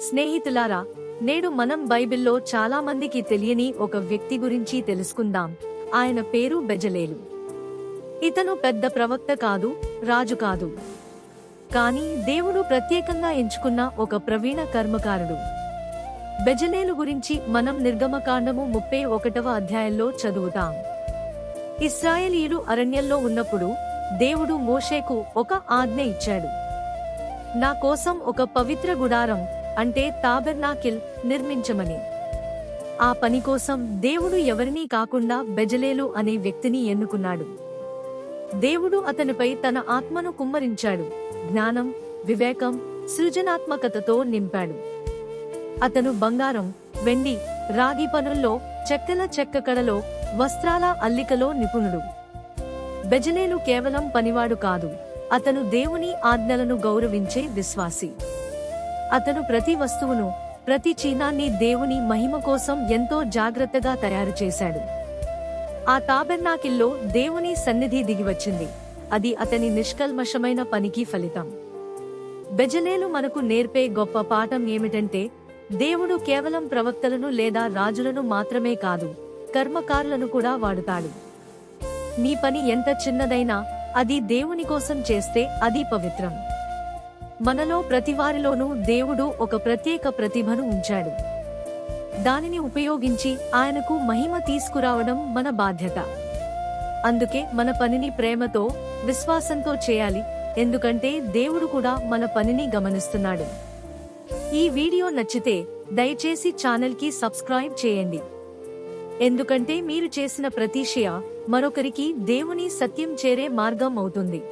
స్నేహితులారా నేడు మనం బైబిల్లో చాలా మందికి తెలియని ఒక వ్యక్తి గురించి తెలుసుకుందాం. ఆయన పేరు బెజలేలు. ఇతను పెద్ద ప్రవక్త కాదు రాజు కాదు. కానీ దేవుడు ప్రత్యేకంగా ఎంచుకున్న ఒక ప్రవీణ కర్మకారుడు. బెజలేలు గురించి మనం నిర్గమకాండము ముప్పై ఒకటవ అధ్యాయంలో చదువుతాం. ఇస్రాయేలీయులు అరణ్యంలో ఉన్నప్పుడు దేవుడు మోషేకు ఒక ఆజ్ఞ ఇచ్చాడు. నా కోసం ఒక పవిత్ర గుడారం అంటే తాబెర్నాకిల్ నిర్మించమని. ఆ పని కోసం దేవుడు ఎవరినీ కాకుండా బెజలేలు అనే వ్యక్తిని ఎన్నుకున్నాడు. దేవుడు అతనిపై తన ఆత్మను కుమ్మరించాడు జ్ఞానం వివేకం సృజనాత్మకతతో నింపాడు. అతను బంగారం వెండి రాగి పనుల్లో చెక్కల చెక్క కళలో వస్త్రాల అల్లికలో నిపుణుడు. బెజలేలు కేవలం పనివాడు కాదు అతను దేవుని ఆజ్ఞలను గౌరవించే విశ్వాసి. అతను ప్రతి వస్తువును ప్రతి చిహ్నాన్ని దేవుని మహిమ కోసం ఎంతో జాగ్రత్తగా తయారు చేశాడు. ఆ తాబెర్నాకిల్లో దేవుని సన్నిధి దిగివచ్చింది. అది అతని నిష్కల్మషమైన పనికి ఫలితం. బెజలేలు మనకు నేర్పే గొప్ప పాఠం ఏమిటంటే దేవుడు కేవలం ప్రవక్తలను లేదా రాజులను మాత్రమే కాదు కర్మకారులను కూడా వాడుతాడు. నీ పని ఎంత చిన్నదైనా అది దేవుని కోసం చేస్తే అది పవిత్రం. మనలో ప్రతివారిలోనూ దేవుడు ఒక ప్రత్యేక ప్రతిభను ఉంచాడు. దానిని ఉపయోగించి ఆయనకు మహిమ తీసుకురావడం మన బాధ్యత. అందుకే మన పనిని ప్రేమతో విశ్వాసంతో చేయాలి ఎందుకంటే దేవుడు కూడా మన పనిని గమనిస్తున్నాడు. ఈ వీడియో నచ్చితే దయచేసి ఛానల్కి సబ్స్క్రైబ్ చేయండి. ఎందుకంటే మీరు చేసిన ప్రతీషయ మరొకరికి దేవుని సత్యం చేరే మార్గం అవుతుంది.